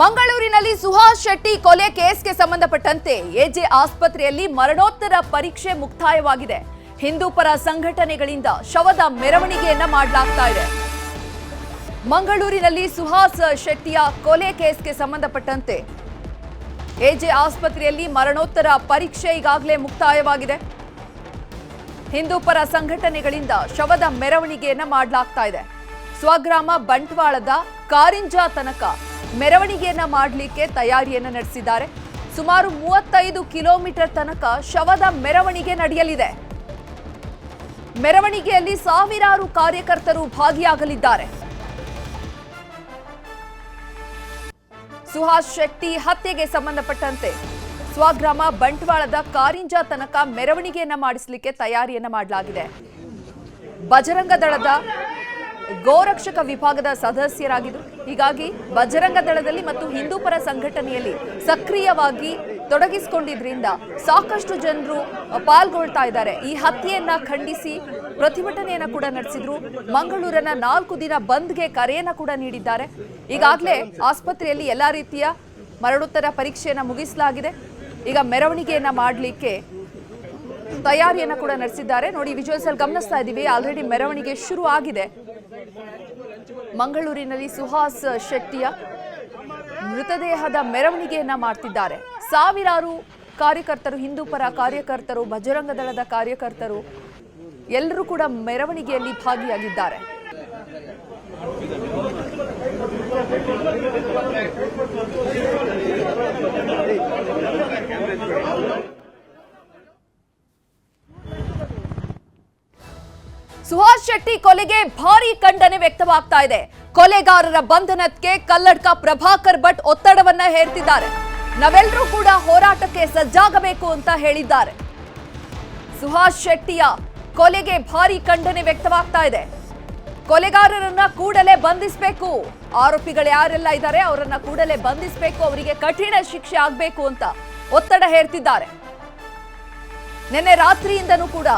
ಮಂಗಳೂರಿನಲ್ಲಿ ಸುಹಾಸ್ ಶೆಟ್ಟಿ ಕೊಲೆ ಕೇಸ್ಗೆ ಸಂಬಂಧಪಟ್ಟಂತೆ ಎಜೆ ಆಸ್ಪತ್ರೆಯಲ್ಲಿ ಮರಣೋತ್ತರ ಪರೀಕ್ಷೆ ಮುಕ್ತಾಯವಾಗಿದೆ. ಹಿಂದೂಪರ ಸಂಘಟನೆಗಳಿಂದ ಶವದ ಮೆರವಣಿಗೆಯನ್ನ ಮಾಡಲಾಗ್ತಾ ಇದೆ. ಮಂಗಳೂರಿನಲ್ಲಿ ಸುಹಾಸ್ ಶೆಟ್ಟಿಯ ಕೊಲೆ ಕೇಸ್ಗೆ ಸಂಬಂಧಪಟ್ಟಂತೆ ಎಜೆ ಆಸ್ಪತ್ರೆಯಲ್ಲಿ ಮರಣೋತ್ತರ ಪರೀಕ್ಷೆ ಈಗಾಗಲೇ ಮುಕ್ತಾಯವಾಗಿದೆ. ಹಿಂದೂಪರ ಸಂಘಟನೆಗಳಿಂದ ಶವದ ಮೆರವಣಿಗೆಯನ್ನ ಮಾಡಲಾಗ್ತಾ ಇದೆ. ಸ್ವಗ್ರಾಮ ಬಂಟ್ವಾಳದ ಕಾರಿಂಜ ತನಕ ಮೆರವಣಿಗೆಯನ್ನ ಮಾಡಲಿಕ್ಕೆ ತಯಾರಿಯನ್ನ ನಡೆಸಿದ್ದಾರೆ. ಸುಮಾರು ಮೂವತ್ತೈದು ಕಿಲೋಮೀಟರ್ ತನಕ ಶವದ ಮೆರವಣಿಗೆ ನಡೆಯಲಿದೆ. ಮೆರವಣಿಗೆಯಲ್ಲಿ ಸಾವಿರಾರು ಕಾರ್ಯಕರ್ತರು ಭಾಗಿಯಾಗಲಿದ್ದಾರೆ. ಸುಹಾಸ್ ಶೆಟ್ಟಿ ಹತ್ಯೆಗೆ ಸಂಬಂಧಪಟ್ಟಂತೆ ಸ್ವಗ್ರಾಮ ಬಂಟ್ವಾಳದ ಕಾರಿಂಜ ತನಕ ಮೆರವಣಿಗೆಯನ್ನ ಮಾಡಿಸಲಿಕ್ಕೆ ತಯಾರಿಯನ್ನ ಮಾಡಲಾಗಿದೆ. ಬಜರಂಗ ದಳದ ಗೋರಕ್ಷಕ ವಿಭಾಗದ ಸದಸ್ಯರಾಗಿದ್ದರು ಹೀಗಾಗಿ ಬಜರಂಗ ದಳದಲ್ಲಿ ಮತ್ತು ಹಿಂದೂಪರ ಸಂಘಟನೆಯಲ್ಲಿ ಸಕ್ರಿಯವಾಗಿ ತೊಡಗಿಸಿಕೊಂಡಿದ್ರಿಂದ ಸಾಕಷ್ಟು ಜನರು ಪಾಲ್ಗೊಳ್ತಾ ಇದ್ದಾರೆ. ಈ ಹತ್ಯೆಯನ್ನ ಖಂಡಿಸಿ ಪ್ರತಿಭಟನೆಯನ್ನ ಕೂಡ ನಡೆಸಿದ್ರು. ಮಂಗಳೂರನ್ನ ನಾಲ್ಕು ದಿನ ಬಂದ್ಗೆ ಕರೆಯನ್ನ ಕೂಡ ನೀಡಿದ್ದಾರೆ. ಈಗಾಗಲೇ ಆಸ್ಪತ್ರೆಯಲ್ಲಿ ಎಲ್ಲ ರೀತಿಯ ಮರಣೋತ್ತರ ಪರೀಕ್ಷೆಯನ್ನ ಮುಗಿಸಲಾಗಿದೆ. ಈಗ ಮೆರವಣಿಗೆಯನ್ನ ಮಾಡಲಿಕ್ಕೆ ತಯಾರಿಯನ್ನ ಕೂಡ ನಡೆಸಿದ್ದಾರೆ. ನೋಡಿ, ವಿಜುವಲ್ಸ್ ಅಲ್ಲಿ ಗಮನಿಸ್ತಾ ಇದ್ದೀವಿ ಆಲ್ರೆಡಿ ಮೆರವಣಿಗೆ ಶುರು ಆಗಿದೆ. ಮಂಗಳೂರಿನಲ್ಲಿ ಸುಹಾಸ್ ಶೆಟ್ಟಿಯ ಮೃತದೇಹದ ಮೆರವಣಿಗೆಯನ್ನ ಮಾಡ್ತಿದ್ದಾರೆ. ಸಾವಿರಾರು ಕಾರ್ಯಕರ್ತರು ಹಿಂದೂಪರ ಕಾರ್ಯಕರ್ತರು ಬಜರಂಗ ದಳದ ಕಾರ್ಯಕರ್ತರು ಎಲ್ಲರೂ ಕೂಡ ಮೆರವಣಿಗೆಯಲ್ಲಿ ಭಾಗಿಯಾಗಿದ್ದಾರೆ. ಸುಹಾಸ್ ಶೆಟ್ಟಿ ಕೊಲೆಗೆ ಭಾರಿ ಖಂಡನೆ ವ್ಯಕ್ತವಾಗ್ತಾ ಇದೆ. ಕೊಲೆಗಾರರ ಬಂಧನಕ್ಕೆ ಕಲ್ಲಡ್ಕ ಪ್ರಭಾಕರ್ ಭಟ್ ಒತ್ತಡವನ್ನ ಹೇರ್ತಿದ್ದಾರೆ. ನಾವೆಲ್ಲರೂ ಕೂಡ ಹೋರಾಟಕ್ಕೆ ಸಜ್ಜಾಗಬೇಕು ಅಂತ ಹೇಳಿದ್ದಾರೆ. ಸುಹಾಸ್ ಶೆಟ್ಟಿಯ ಕೊಲೆಗೆ ಭಾರಿ ಖಂಡನೆ ವ್ಯಕ್ತವಾಗ್ತಾ ಇದೆ. ಕೊಲೆಗಾರರನ್ನ ಕೂಡಲೇ ಬಂಧಿಸಬೇಕು. ಆರೋಪಿಗಳು ಯಾರೆಲ್ಲ ಇದ್ದಾರೆ ಅವರನ್ನ ಕೂಡಲೇ ಬಂಧಿಸಬೇಕು. ಅವರಿಗೆ ಕಠಿಣ ಶಿಕ್ಷೆ ಆಗಬೇಕು ಅಂತ ಒತ್ತಡ ಹೇರ್ತಿದ್ದಾರೆ. ನಿನ್ನೆ ರಾತ್ರಿಯಿಂದನೂ ಕೂಡ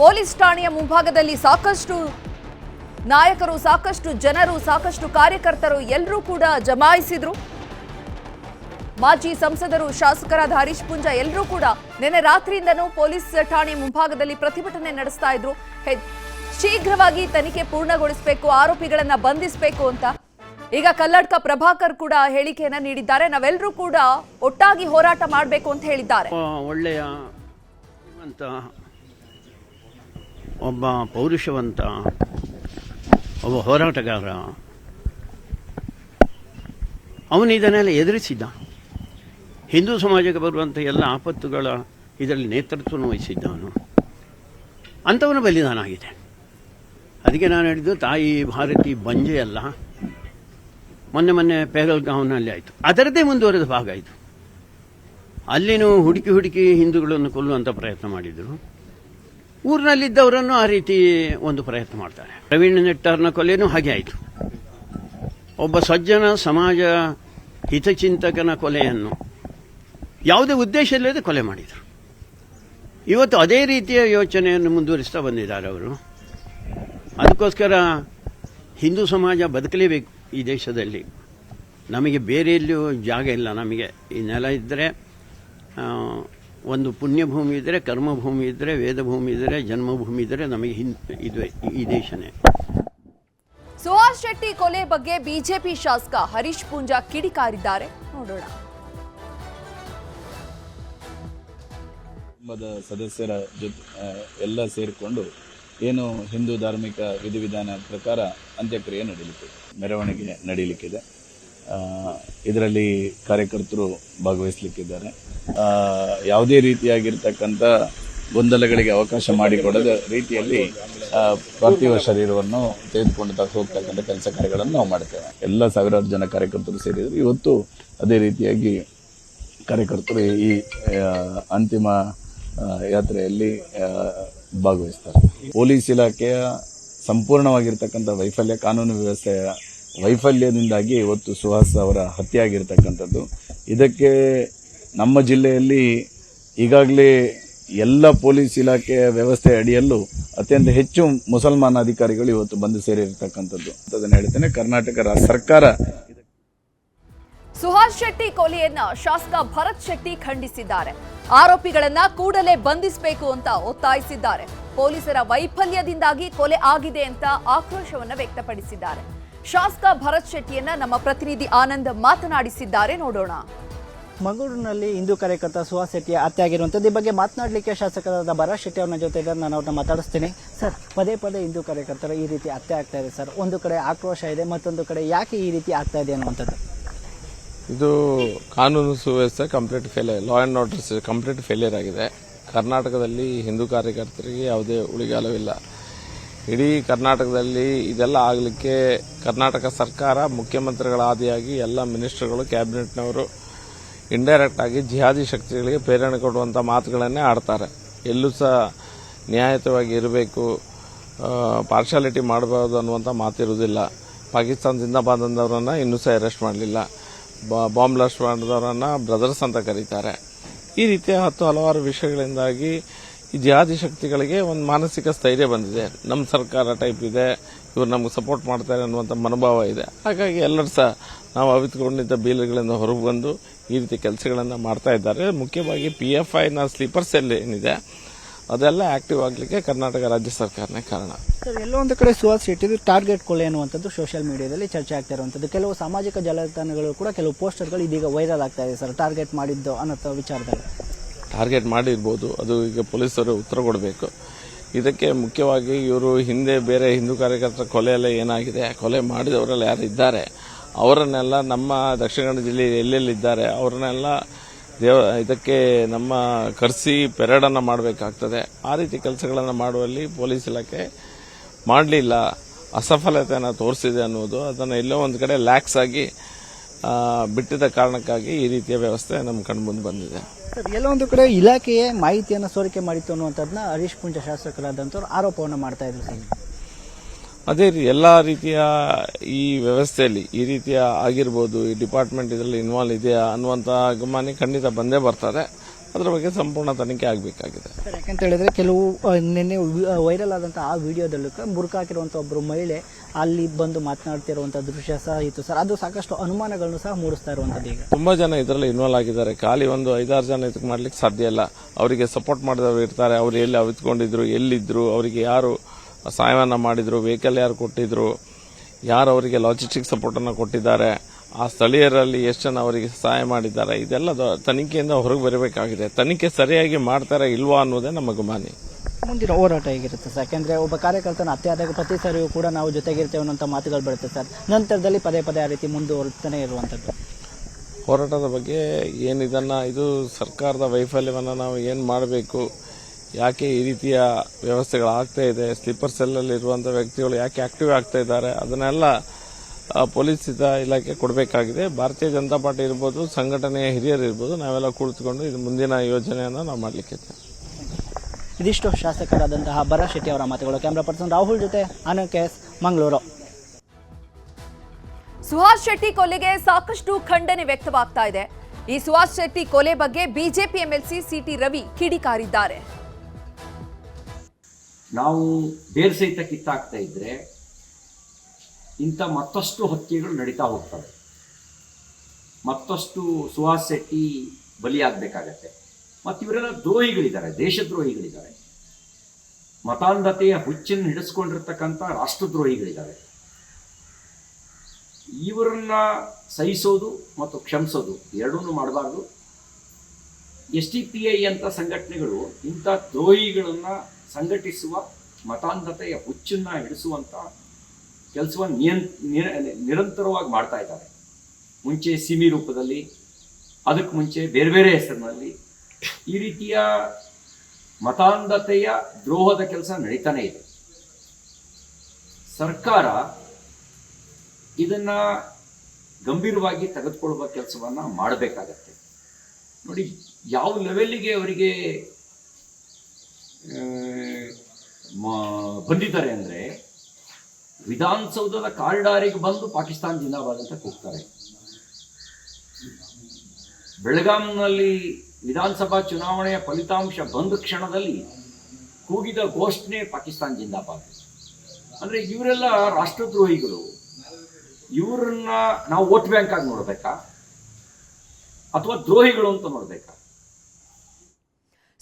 ಪೊಲೀಸ್ ಠಾಣೆಯ ಮುಂಭಾಗದಲ್ಲಿ ಸಾಕಷ್ಟು ನಾಯಕರು, ಸಾಕಷ್ಟು ಜನರು, ಸಾಕಷ್ಟು ಕಾರ್ಯಕರ್ತರು ಎಲ್ಲರೂ ಕೂಡ ಜಮಾಯಿಸಿದ್ರು. ಮಾಜಿ ಸಂಸದರು, ಶಾಸಕರಾದ ಹರೀಶ್ ಪುಂಜ ಎಲ್ಲರೂ ಕೂಡ ನಿನ್ನೆ ರಾತ್ರಿಯಿಂದನೂ ಪೊಲೀಸ್ ಠಾಣೆ ಮುಂಭಾಗದಲ್ಲಿ ಪ್ರತಿಭಟನೆ ನಡೆಸ್ತಾ ಇದ್ರು. ಶೀಘ್ರವಾಗಿ ತನಿಖೆ ಪೂರ್ಣಗೊಳಿಸಬೇಕು, ಆರೋಪಿಗಳನ್ನ ಬಂಧಿಸಬೇಕು ಅಂತ. ಈಗ ಕಲ್ಲಡ್ಕ ಪ್ರಭಾಕರ್ ಕೂಡ ಹೇಳಿಕೆಯನ್ನ ನೀಡಿದ್ದಾರೆ. ನಾವೆಲ್ಲರೂ ಕೂಡ ಒಟ್ಟಾಗಿ ಹೋರಾಟ ಮಾಡಬೇಕು ಅಂತ ಹೇಳಿದ್ದಾರೆ. ಒಳ್ಳೆಯ ಒಬ್ಬ ಪೌರುಷವಂತ, ಒಬ್ಬ ಹೋರಾಟಗಾರ. ಅವನು ಇದನ್ನೆಲ್ಲ ಎದುರಿಸಿದ್ದ. ಹಿಂದೂ ಸಮಾಜಕ್ಕೆ ಬರುವಂಥ ಎಲ್ಲ ಆಪತ್ತುಗಳ ಇದರಲ್ಲಿ ನೇತೃತ್ವವನ್ನು ವಹಿಸಿದ್ದವನು. ಅಂಥವನು ಬಲಿದಾನ ಆಗಿದೆ ಅದಕ್ಕೆ ನಾನು ಹೇಳಿದ್ದು, ತಾಯಿ ಭಾರತಿ ಬಂಜೆ ಅಲ್ಲ. ಮೊನ್ನೆ ಮೊನ್ನೆ ಪೆಹಲ್ಗಾಂವ್ನಲ್ಲಿ ಆಯಿತು. ಅದರದ್ದೇ ಮುಂದುವರೆದ ಭಾಗ ಇದು. ಅಲ್ಲಿನೂ ಹುಡುಕಿ ಹುಡುಕಿ ಹಿಂದೂಗಳನ್ನು ಕೊಲ್ಲುವಂಥ ಪ್ರಯತ್ನ ಮಾಡಿದರು. ಊರಿನಲ್ಲಿದ್ದವರನ್ನು ಆ ರೀತಿ ಒಂದು ಪ್ರಯತ್ನ ಮಾಡ್ತಾರೆ. ಪ್ರವೀಣ್ ನೆಟ್ಟಾರ್ನ ಕೊಲೆನೂ ಹಾಗೆ ಆಯಿತು. ಒಬ್ಬ ಸಜ್ಜನ ಸಮಾಜ ಹಿತಚಿಂತಕನ ಕೊಲೆಯನ್ನು ಯಾವುದೇ ಉದ್ದೇಶ ಇಲ್ಲದೆ ಕೊಲೆ ಮಾಡಿದರು. ಇವತ್ತು ಅದೇ ರೀತಿಯ ಯೋಚನೆಯನ್ನು ಮುಂದುವರಿಸ್ತಾ ಬಂದಿದ್ದಾರೆ ಅವರು. ಅದಕ್ಕೋಸ್ಕರ ಹಿಂದೂ ಸಮಾಜ ಬದುಕಲೇಬೇಕು ಈ ದೇಶದಲ್ಲಿ. ನಮಗೆ ಬೇರೆ ಎಲ್ಲಿಯೂ ಜಾಗ ಇಲ್ಲ ನಮಗೆ. ಈ ನೆಲ ಇದ್ದರೆ ಒಂದು ಪುಣ್ಯಭೂಮಿ ಇದ್ದರೆ ಕರ್ಮಭೂಮಿ ಇದ್ದರೆ ವೇದಭೂಮಿ ಇದ್ದರೆ ಜನ್ಮಭೂಮಿ ಇದ್ದರೆ ನಮಗೆ ಹಿಂ ಇದು ಈ ದೇಶನೇ. ಸುಹಾಸ್ ಶೆಟ್ಟಿ ಕೊಲೆ ಬಗ್ಗೆ ಬಿಜೆಪಿ ಶಾಸಕ ಹರೀಶ್ ಪೂಂಜಾ ಕಿಡಿಕಾರಿದ್ದಾರೆ. ನೋಡೋಣ. ಕುಟುಂಬದ ಸದಸ್ಯರ ಜೊತೆ ಎಲ್ಲ ಸೇರಿಕೊಂಡು ಏನು ಹಿಂದೂ ಧಾರ್ಮಿಕ ವಿಧಿವಿಧಾನ ಪ್ರಕಾರ ಅಂತ್ಯಕ್ರಿಯೆ ನಡೀಲಿಕ್ಕೆ ಮೆರವಣಿಗೆ ನಡೀಲಿಕ್ಕಿದೆ. ಇದರಲ್ಲಿ ಕಾರ್ಯಕರ್ತರು ಭಾಗವಹಿಸಲಿಕ್ಕಿದ್ದಾರೆ. ಯಾವುದೇ ರೀತಿಯಾಗಿರ್ತಕ್ಕಂಥ ಗೊಂದಲಗಳಿಗೆ ಅವಕಾಶ ಮಾಡಿಕೊಡದ ರೀತಿಯಲ್ಲಿ ಪ್ರತಿ ಪಾರ್ಥಿವ ಶರೀರವನ್ನು ತೆಗೆದುಕೊಂಡು ಹೋಗ್ತಕ್ಕಂಥ ಕೆಲಸ ಕಾರ್ಯಗಳನ್ನು ನಾವು ಮಾಡ್ತೇವೆ. ಎಲ್ಲ ಸಾವಿರಾರು ಜನ ಕಾರ್ಯಕರ್ತರು ಸೇರಿದರು. ಇವತ್ತು ಅದೇ ರೀತಿಯಾಗಿ ಕಾರ್ಯಕರ್ತರು ಈ ಅಂತಿಮ ಯಾತ್ರೆಯಲ್ಲಿ ಭಾಗವಹಿಸ್ತಾರೆ. ಪೊಲೀಸ್ ಇಲಾಖೆಯ ಸಂಪೂರ್ಣವಾಗಿರ್ತಕ್ಕಂಥ ವೈಫಲ್ಯ, ಕಾನೂನು ವ್ಯವಸ್ಥೆಯ ವೈಫಲ್ಯದಿಂದಾಗಿ ಇವತ್ತು ಸುಹಾಸ್ ಅವರ ಹತ್ಯೆ ಆಗಿರ್ತಕ್ಕಂಥದ್ದು ಇದಕ್ಕೆ ನಮ್ಮ ಜಿಲ್ಲೆಯಲ್ಲಿ ಈಗಾಗಲೇ ಎಲ್ಲ ಪೊಲೀಸ್ ಇಲಾಖೆಯ ವ್ಯವಸ್ಥೆ ಅಡಿಯಲ್ಲೂ ಅತ್ಯಂತ ಹೆಚ್ಚು ಮುಸಲ್ಮಾನ ಅಧಿಕಾರಿಗಳು ಇವತ್ತು ಬಂದು ಸೇರಿರ್ತಕ್ಕಂಥದ್ದು ಅದನ್ನು ಹೇಳ್ತೇನೆ. ಕರ್ನಾಟಕ ಸರ್ಕಾರ ಸುಹಾಸ್ ಶೆಟ್ಟಿ ಕೊಲೆಯನ್ನ ಶಾಸಕ ಭರತ್ ಶೆಟ್ಟಿ ಖಂಡಿಸಿದ್ದಾರೆ. ಆರೋಪಿಗಳನ್ನ ಕೂಡಲೇ ಬಂಧಿಸಬೇಕು ಅಂತ ಒತ್ತಾಯಿಸಿದ್ದಾರೆ. ಪೊಲೀಸರ ವೈಫಲ್ಯದಿಂದಾಗಿ ಕೊಲೆ ಆಗಿದೆ ಅಂತ ಆಕ್ರೋಶವನ್ನ ವ್ಯಕ್ತಪಡಿಸಿದ್ದಾರೆ. ಶಾಸಕ ಭರತ್ ಶೆಟ್ಟಿಯನ್ನ ನಮ್ಮ ಪ್ರತಿನಿಧಿ ಆನಂದ್ ಮಾತನಾಡಿಸಿದ್ದಾರೆ. ನೋಡೋಣ. ಮಂಗಳೂರಿನಲ್ಲಿ ಹಿಂದೂ ಕಾರ್ಯಕರ್ತ ಸುಹಾಸ್ ಶೆಟ್ಟಿ ಹತ್ಯೆ ಆಗಿರುವಂಥದ್ದು ಈ ಬಗ್ಗೆ ಮಾತನಾಡಲಿಕ್ಕೆ ಶಾಸಕರಾದ ಭರತ್ ಶೆಟ್ಟಿ ಅವರ ಜೊತೆ ನಾನು ಅವ್ರನ್ನ ಮಾತಾಡಿಸ್ತೀನಿ. ಸರ್ ಪದೇ ಪದೇ ಹಿಂದೂ ಕಾರ್ಯಕರ್ತರು ಈ ರೀತಿ ಹತ್ಯೆ ಆಗ್ತಾ ಇದೆ ಸರ್. ಒಂದು ಕಡೆ ಆಕ್ರೋಶ ಇದೆ ಮತ್ತೊಂದು ಕಡೆ ಯಾಕೆ ಈ ರೀತಿ ಆಗ್ತಾ ಇದೆ ಅನ್ನುವಂಥದ್ದು? ಇದು ಕಾನೂನು ಸುವ್ಯವಸ್ಥೆ complete failure law and orders complete failure ಆಗಿದೆ. ಕರ್ನಾಟಕದಲ್ಲಿ ಹಿಂದೂ ಕಾರ್ಯಕರ್ತರಿಗೆ ಯಾವುದೇ ಉಳಿಗಾಲವಿಲ್ಲ. ಇಡೀ ಕರ್ನಾಟಕದಲ್ಲಿ ಇದೆಲ್ಲ ಆಗಲಿಕ್ಕೆ ಕರ್ನಾಟಕ ಸರ್ಕಾರ ಮುಖ್ಯಮಂತ್ರಿಗಳ ಆದಿಯಾಗಿ ಎಲ್ಲ ಮಿನಿಸ್ಟರ್ಗಳು, ಕ್ಯಾಬಿನೆಟ್ನವರು ಇಂಡೈರೆಕ್ಟ್ ಆಗಿ ಜಿಹಾದಿ ಶಕ್ತಿಗಳಿಗೆ ಪ್ರೇರಣೆ ಕೊಡುವಂಥ ಮಾತುಗಳನ್ನೇ ಆಡ್ತಾರೆ. ಎಲ್ಲೂ ಸಹ ನ್ಯಾಯಯುತವಾಗಿ ಇರಬೇಕು ಪಾರ್ಶಾಲಿಟಿ ಮಾಡಬಾರ್ದು ಅನ್ನುವಂಥ ಮಾತಿರುವುದಿಲ್ಲ. ಪಾಕಿಸ್ತಾನದಿಂದ ಬಂದಂಥವ್ರನ್ನ ಇನ್ನೂ ಸಹ ಅರೆಸ್ಟ್ ಮಾಡಲಿಲ್ಲ. ಬಾಂಬ್ ಬ್ಲಾಸ್ಟ್ ಮಾಡಿದವರನ್ನು ಬ್ರದರ್ಸ್ ಅಂತ ಕರೀತಾರೆ. ಈ ರೀತಿಯ ಹತ್ತು ಹಲವಾರು ವಿಷಯಗಳಿಂದಾಗಿ ಈ ಜಿಹಾದಿ ಶಕ್ತಿಗಳಿಗೆ ಒಂದು ಮಾನಸಿಕ ಸ್ಥೈರ್ಯ ಬಂದಿದೆ. ನಮ್ಮ ಸರ್ಕಾರ ಟೈಪ್ ಇದೆ, ಇವರು ನಮ್ಗೆ ಸಪೋರ್ಟ್ ಮಾಡ್ತಾರೆ ಅನ್ನುವಂಥ ಮನೋಭಾವ ಇದೆ. ಹಾಗಾಗಿ ಎಲ್ಲರೂ ಸಹ ನಾವು ಅವಿತ್ಕೊಂಡಿದ್ದ ಬೀಲುಗಳಿಂದ ಹೊರಗೆ ಬಂದು ಈ ರೀತಿ ಕೆಲಸಗಳನ್ನು ಮಾಡ್ತಾ ಇದ್ದಾರೆ. ಮುಖ್ಯವಾಗಿ ಪಿ ಎಫ್ ಐನ ಸ್ಲೀಪರ್ ಸೆಲ್ ಏನಿದೆ, ಅದೆಲ್ಲ ಆಕ್ಟಿವ್ ಆಗಲಿಕ್ಕೆ ಕರ್ನಾಟಕ ರಾಜ್ಯ ಸರ್ಕಾರನೇ ಕಾರಣ. ಸರ್ ಎಲ್ಲೋ ಒಂದು ಕಡೆ ಸುಹಾಸ್ ಇಟ್ಟಿದ್ದು ಟಾರ್ಗೆಟ್ ಕೊಲೆ ಅನ್ನುವಂಥದ್ದು ಸೋಷಿಯಲ್ ಮೀಡಿಯಾದಲ್ಲಿ ಚರ್ಚೆ ಆಗ್ತಾ ಇರುವಂಥದ್ದು. ಕೆಲವು ಸಾಮಾಜಿಕ ಜಾಲತಾಣಗಳು ಕೂಡ, ಕೆಲವು ಪೋಸ್ಟರ್ಗಳು ಇದೀಗ ವೈರಲ್ ಆಗ್ತಾ ಇದೆ ಸರ್ ಟಾರ್ಗೆಟ್ ಮಾಡಿದ್ದು ಅನ್ನೋ ವಿಚಾರದಲ್ಲಿ. ಟಾರ್ಗೆಟ್ ಮಾಡಿರ್ಬೋದು. ಅದು ಈಗ ಪೊಲೀಸರು ಉತ್ತರ ಕೊಡಬೇಕು. ಇದಕ್ಕೆ ಮುಖ್ಯವಾಗಿ ಇವರು ಹಿಂದೆ ಬೇರೆ ಹಿಂದೂ ಕಾರ್ಯಕರ್ತರ ಕೊಲೆ ಎಲ್ಲ ಏನಾಗಿದೆ ಕೊಲೆ ಮಾಡಿದವರೆಲ್ಲ ಯಾರು ಇದ್ದಾರೆ? ಅವರನ್ನೆಲ್ಲ ನಮ್ಮ ದಕ್ಷಿಣ ಕನ್ನಡ ಜಿಲ್ಲೆಯಲ್ಲಿ ಎಲ್ಲೆಲ್ಲಿದ್ದಾರೆ? ಅವರನ್ನೆಲ್ಲ ದೇವ, ಇದಕ್ಕೆ ನಮ್ಮ ಕರೆಸಿ ಪೆರಡನ್ನು ಮಾಡಬೇಕಾಗ್ತದೆ. ಆ ರೀತಿ ಕೆಲಸಗಳನ್ನು ಮಾಡುವಲ್ಲಿ ಪೊಲೀಸ್ ಇಲಾಖೆ ಮಾಡಲಿಲ್ಲ. ಅಸಫಲತೆಯನ್ನು ತೋರಿಸಿದೆ ಅನ್ನೋದು. ಅದನ್ನು ಎಲ್ಲೋ ಒಂದು ಕಡೆ ಲ್ಯಾಕ್ಸ್ ಆಗಿ ಬಿಟ್ಟಿದ್ದ ಕಾರಣಕ್ಕಾಗಿ ಈ ರೀತಿಯ ವ್ಯವಸ್ಥೆ ನಮ್ಮ ಕಣ್ಮುಂದೆ ಬಂದಿದೆ. ಎಲ್ಲೊಂದು ಕಡೆ ಇಲಾಖೆಯೇ ಮಾಹಿತಿಯನ್ನು ಸೋರಿಕೆ ಮಾಡಿತ್ತು ಅನ್ನುವಂಥದ್ದನ್ನ ಹರೀಶ್ ಪುಂಜ ಶಾಸಕರಾದಂಥವ್ರು ಆರೋಪವನ್ನು ಮಾಡ್ತಾ ಇದ್ರು ಸರ್. ಅದೇ ರೀ ಎಲ್ಲ ರೀತಿಯ ಈ ವ್ಯವಸ್ಥೆಯಲ್ಲಿ ಈ ರೀತಿಯ ಆಗಿರ್ಬೋದು ಈ ಡಿಪಾರ್ಟ್ಮೆಂಟ್ ಇದರಲ್ಲಿ ಇನ್ವಾಲ್ವ್ ಇದೆಯಾ ಅನ್ನುವಂಥ ಗಮನ ಖಂಡಿತ ಬಂದೇ ಬರ್ತದೆ ಅದರ ಬಗ್ಗೆ ಸಂಪೂರ್ಣ ತನಿಖೆ ಆಗಬೇಕಾಗಿದೆ. ಸರ್ ಯಾಕಂತ ಹೇಳಿದ್ರೆ ಕೆಲವು ನಿನ್ನೆ ವೈರಲ್ ಆದಂತಹ ಆ ವಿಡಿಯೋದಲ್ಲೂ ಬುರ್ಕ ಹಾಕಿರುವಂಥ ಒಬ್ಬರು ಮಹಿಳೆ ಅಲ್ಲಿ ಬಂದು ಮಾತನಾಡ್ತಿರುವಂಥ ದೃಶ್ಯ ಸಹ ಇತ್ತು ಸರ್. ಅದು ಸಾಕಷ್ಟು ಅನುಮಾನಗಳನ್ನು ಸಹ ಮೂಡಿಸ್ತಾ ಇರುವಂಥದ್ದು ಈಗ. ತುಂಬಾ ಜನ ಇದರಲ್ಲಿ ಇನ್ವಾಲ್ವ್ ಆಗಿದ್ದಾರೆ. ಖಾಲಿ ಒಂದು ಐದಾರು ಜನ ಇದಕ್ಕೆ ಮಾಡ್ಲಿಕ್ಕೆ ಸಾಧ್ಯ ಇಲ್ಲ. ಅವರಿಗೆ ಸಪೋರ್ಟ್ ಮಾಡಿದವರು ಇರ್ತಾರೆ. ಅವ್ರು ಎಲ್ಲಿ ಅವಿತ್ಕೊಂಡಿದ್ರು ಎಲ್ಲಿದ್ರು ಅವರಿಗೆ ಯಾರು ಸಹಾಯವನ್ನ ಮಾಡಿದ್ರು ವೆಹಿಕಲ್ ಯಾರು ಕೊಟ್ಟಿದ್ರು ಯಾರು ಅವರಿಗೆ ಲಾಜಿಸ್ಟಿಕ್ ಸಪೋರ್ಟ್ ಅನ್ನು ಕೊಟ್ಟಿದ್ದಾರೆ. ಆ ಸ್ಥಳೀಯರಲ್ಲಿ ಎಷ್ಟು ಜನ ಅವರಿಗೆ ಸಹಾಯ ಮಾಡಿದ್ದಾರೆ ಇದೆಲ್ಲ ತನಿಖೆಯಿಂದ ಹೊರಗೆ ಬರಬೇಕಾಗಿದೆ. ತನಿಖೆ ಸರಿಯಾಗಿ ಮಾಡ್ತಾರೆ ಇಲ್ವಾ ಅನ್ನೋದೇ ನಮ್ಮ ಗುಮಾನಿ. ಮುಂದಿನ ಹೋರಾಟ ಹೇಗಿರುತ್ತೆ ಸರ್? ಯಾಕೆಂದ್ರೆ ಒಬ್ಬ ಕಾರ್ಯಕರ್ತನ ಹತ್ಯೆ ಆದಾಗ ಪ್ರತಿ ಸಾರಿಯೂ ಕೂಡ ನಾವು ಜೊತೆಗಿರ್ತೇವೆ ಅನ್ನೋಂಥ ಮಾತುಗಳು ಬರುತ್ತೆ ಸರ್. ನಂತರದಲ್ಲಿ ಪದೇ ಪದೇ ಆ ರೀತಿ ಮುಂದುವರಿತಾನೆ ಇರುವಂಥದ್ದು ಹೋರಾಟದ ಬಗ್ಗೆ ಏನಿದನ್ನ ಇದು ಸರ್ಕಾರದ ವೈಫಲ್ಯವನ್ನು ನಾವು ಏನು ಮಾಡಬೇಕು? ಯಾಕೆ ಈ ರೀತಿಯ ವ್ಯವಸ್ಥೆಗಳು ಆಗ್ತಾ ಇದೆ? ಸ್ಲೀಪರ್ ಸೆಲ್ಲಲ್ಲಿ ಇರುವಂಥ ವ್ಯಕ್ತಿಗಳು ಯಾಕೆ ಆಕ್ಟಿವ್ ಆಗ್ತಾ ಇದ್ದಾರೆ? ಅದನ್ನೆಲ್ಲ ಪೊಲೀಸ್ ಇಲಾಖೆ ಕೊಡಬೇಕಾಗಿದೆ. ಭಾರತೀಯ ಜನತಾ ಪಾರ್ಟಿ ಇರ್ಬೋದು ಸಂಘಟನೆಯ ಹಿರಿಯರು ಇರ್ಬೋದು ನಾವೆಲ್ಲ ಕುಳಿತುಕೊಂಡು ಇದು ಮುಂದಿನ ಯೋಜನೆಯನ್ನು ನಾವು ಮಾಡಲಿಕ್ಕೆ ಇದಿಷ್ಟು ಶಾಸಕರಾದಂತಹ ಭರತ್ ಶೆಟ್ಟಿ ಅವರ ಮಾತುಗಳು. ಕ್ಯಾಮ್ರಾ ಪರ್ಸನ್ ರಾಹುಲ್ ಜೊತೆ ಆನಂದ್ ಕೆ ಎಸ್ ಮಂಗಳೂರು. ಸುಹಾಸ್ ಶೆಟ್ಟಿ ಕೊಲೆಗೆ ಸಾಕಷ್ಟು ಖಂಡನೆ ವ್ಯಕ್ತವಾಗ್ತಾ ಇದೆ. ಈ ಸುಹಾಸ್ ಶೆಟ್ಟಿ ಕೊಲೆ ಬಗ್ಗೆ ಬಿಜೆಪಿ ಎಂಎಲ್ಸಿ ಸಿಟಿ ರವಿ ಕಿಡಿಕಾರಿದ್ದಾರೆ. ನಾವು ಬೇರ್ ಸಹಿತ ಕಿತ್ತಾಕ್ತಾ ಇದ್ರೆ ಇಂಥ ಮತ್ತಷ್ಟು ಹತ್ಯೆಗಳು ನಡೀತಾ ಹೋಗ್ತವೆ. ಮತ್ತಷ್ಟು ಸುಹಾಸ್ ಶೆಟ್ಟಿ ಬಲಿಯಾಗಬೇಕಾಗತ್ತೆ. ಮತ್ತು ಇವರೆಲ್ಲ ದ್ರೋಹಿಗಳಿದ್ದಾರೆ, ದೇಶದ್ರೋಹಿಗಳಿದ್ದಾರೆ. ಮತಾಂಧತೆಯ ಹುಚ್ಚನ್ನು ಹಿಡಿಸ್ಕೊಂಡಿರ್ತಕ್ಕಂಥ ರಾಷ್ಟ್ರದ್ರೋಹಿಗಳಿದ್ದಾರೆ. ಇವರನ್ನ ಸಹಿಸೋದು ಮತ್ತು ಕ್ಷಮಿಸೋದು ಎರಡೂ ಮಾಡಬಾರ್ದು. ಎಸ್ ಟಿ ಪಿ ಐ ಅಂತ ಸಂಘಟನೆಗಳು ಇಂಥ ದ್ರೋಹಿಗಳನ್ನು ಸಂಘಟಿಸುವ ಮತಾಂಧತೆಯ ಹುಚ್ಚನ್ನು ಹಿಡಿಸುವಂಥ ಕೆಲಸವನ್ನು ನಿಯನ್, ನಿರ- ನಿರಂತರವಾಗಿ ಮಾಡ್ತಾ ಇದ್ದಾರೆ. ಮುಂಚೆ ಸಿಮಿ ರೂಪದಲ್ಲಿ, ಅದಕ್ಕೆ ಮುಂಚೆ ಬೇರೆ ಬೇರೆ ಹೆಸರಿನಲ್ಲಿ ಈ ರೀತಿಯ ಮತಾಂಧತೆಯ ದ್ರೋಹದ ಕೆಲಸ ನಡೀತಾನೆ ಇದೆ. ಸರ್ಕಾರ ಇದನ್ನ ಗಂಭೀರವಾಗಿ ತೆಗೆದುಕೊಳ್ಳುವ ಕೆಲಸವನ್ನ ಮಾಡಬೇಕಾಗತ್ತೆ. ನೋಡಿ, ಯಾವ ಲೆವೆಲ್ಲಿಗೆ ಅವರಿಗೆ ಬಂದಿದ್ದಾರೆ ಅಂದರೆ ವಿಧಾನಸೌಧದ ಕಾರಿಡಾರಿಗೆ ಬಂದು ಪಾಕಿಸ್ತಾನ ಜಿಂದಾಬಾದ್ ಅಂತ ಕೂಗ್ತಾರೆ. ಬೆಳಗಾಂನಲ್ಲಿ ವಿಧಾನಸಭಾ ಚುನಾವಣೆಯ ಫಲಿತಾಂಶ ಬಂದ ಕ್ಷಣದಲ್ಲಿ ಕೂಗಿದ ಘೋಷಣೆ ಪಾಕಿಸ್ತಾನ ಜಿಂದಾಬಾದ್. ಅಂದರೆ ಇವರೆಲ್ಲ ರಾಷ್ಟ್ರದ್ರೋಹಿಗಳು. ಇವರನ್ನ ನಾವು ವೋಟ್ ಬ್ಯಾಂಕ್ ಆಗಿ ನೋಡಬೇಕಾ? ಅಥವಾ ದ್ರೋಹಿಗಳು ಅಂತ ನೋಡಬೇಕಾ?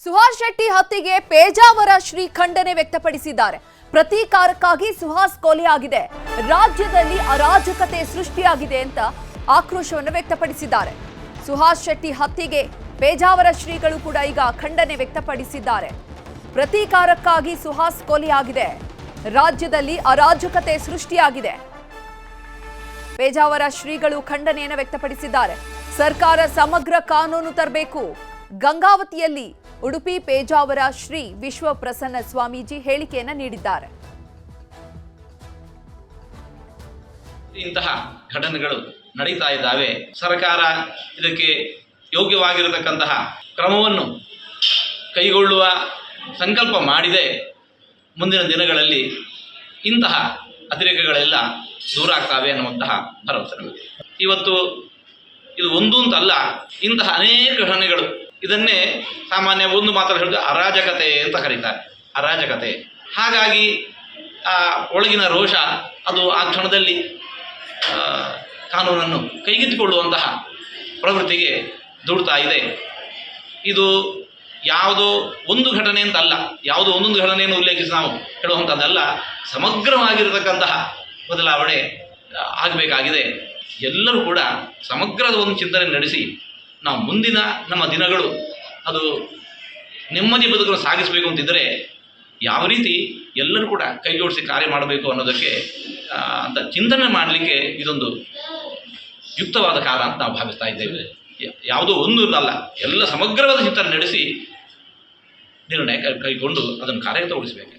ಸುಹಾಸ್ ಶೆಟ್ಟಿ ಹತ್ಯೆಗೆ ಪೇಜಾವರ ಶ್ರೀ ಖಂಡನೆ ವ್ಯಕ್ತಪಡಿಸಿದ್ದಾರೆ. ಪ್ರತೀಕಾರಕ್ಕಾಗಿ ಸುಹಾಸ್ ಕೊಲೆ ಆಗಿದೆ. ರಾಜ್ಯದಲ್ಲಿ ಅರಾಜಕತೆ ಸೃಷ್ಟಿಯಾಗಿದೆ ಅಂತ ಆಕ್ರೋಶವನ್ನು ವ್ಯಕ್ತಪಡಿಸಿದ್ದಾರೆ. ಸುಹಾಸ್ ಶೆಟ್ಟಿ ಹತ್ಯೆಗೆ ಪೇಜಾವರ ಶ್ರೀಗಳು ಕೂಡ ಈಗ ಖಂಡನೆ ವ್ಯಕ್ತಪಡಿಸಿದ್ದಾರೆ. ಪ್ರತೀಕಾರಕ್ಕಾಗಿ ಸುಹಾಸ್ ಕೊಲೆಯಾಗಿದೆ ರಾಜ್ಯದಲ್ಲಿ ಅರಾಜಕತೆ ಸೃಷ್ಟಿಯಾಗಿದೆ. ಪೇಜಾವರ ಶ್ರೀಗಳು ಖಂಡನೆಯನ್ನು ವ್ಯಕ್ತಪಡಿಸಿದ್ದಾರೆ. ಸರ್ಕಾರ ಸಮಗ್ರ ಕಾನೂನು ತರಬೇಕು. ಗಂಗಾವತಿಯಲ್ಲಿ ಉಡುಪಿ ಪೇಜಾವರ ಶ್ರೀ ವಿಶ್ವ ಪ್ರಸನ್ನ ಸ್ವಾಮೀಜಿ ಹೇಳಿಕೆಯನ್ನು ನೀಡಿದ್ದಾರೆ. ಇಂತಹ ಘಟನೆಗಳು ನಡೀತಾ ಇದ್ದಾವೆ. ಸರ್ಕಾರ ಇದಕ್ಕೆ ಯೋಗ್ಯವಾಗಿರತಕ್ಕಂತಹ ಕ್ರಮವನ್ನು ಕೈಗೊಳ್ಳುವ ಸಂಕಲ್ಪ ಮಾಡಿದೆ. ಮುಂದಿನ ದಿನಗಳಲ್ಲಿ ಇಂತಹ ಅತಿರೇಕಗಳೆಲ್ಲ ದೂರ ಆಗ್ತವೆ ಅನ್ನುವಂತಹ ಭರವಸೆ ಇವತ್ತು ಇದು ಒಂದು ಅಂತಲ್ಲ, ಇಂತಹ ಅನೇಕ ಘಟನೆಗಳು ಇದನ್ನೇ ಸಾಮಾನ್ಯ ಒಂದು ಮಾತ್ರ ಹೇಳಿದ್ರೆ ಅರಾಜಕತೆ ಅಂತ ಕರೀತಾರೆ. ಅರಾಜಕತೆ. ಹಾಗಾಗಿ, ಆ, ಒಳಗಿನ ರೋಷ ಅದು ಆ ಕ್ಷಣದಲ್ಲಿ ಕಾನೂನನ್ನು ಕೈಗೆತ್ತಿಕೊಳ್ಳುವಂತಹ ಪ್ರವೃತ್ತಿಗೆ ದೂಡ್ತಾ ಇದೆ. ಇದು ಯಾವುದೋ ಒಂದು ಘಟನೆ ಅಂತ ಅಲ್ಲ ಯಾವುದೋ ಒಂದೊಂದು ಘಟನೆಯನ್ನು ಉಲ್ಲೇಖಿಸಿ ನಾವು ಹೇಳುವಂಥದ್ದಲ್ಲ, ಸಮಗ್ರವಾಗಿರತಕ್ಕಂತಹ ಬದಲಾವಣೆ ಆಗಬೇಕಾಗಿದೆ. ಎಲ್ಲರೂ ಕೂಡ ಸಮಗ್ರದ ಒಂದು ಚಿಂತನೆ ನಡೆಸಿ ನಾವು ಮುಂದಿನ ನಮ್ಮ ದಿನಗಳು ಅದು ನೆಮ್ಮದಿ ಬದುಕನ್ನು ಸಾಗಿಸಬೇಕು ಅಂತಿದ್ದರೆ ಯಾವ ರೀತಿ ಎಲ್ಲರೂ ಕೂಡ ಕೈ ಜೋಡಿಸಿ ಕಾರ್ಯ ಮಾಡಬೇಕು ಅನ್ನೋದಕ್ಕೆ ಅಂತ ಚಿಂತನೆ ಮಾಡಲಿಕ್ಕೆ ಇದೊಂದು ಯುಕ್ತವಾದ ಕಾಲ ಅಂತ ನಾವು ಭಾವಿಸ್ತಾ ಇದ್ದೇವೆ. ಯಾವುದೋ ಒಂದು ಅಲ್ಲ, ಎಲ್ಲ ಸಮಗ್ರವಾದ ಚಿಂತನೆ ನಡೆಸಿ ನಿರ್ಣಯ ಕೈಗೊಂಡು ಅದನ್ನು ಕಾರ್ಯಗತಗೊಳಿಸಬೇಕು.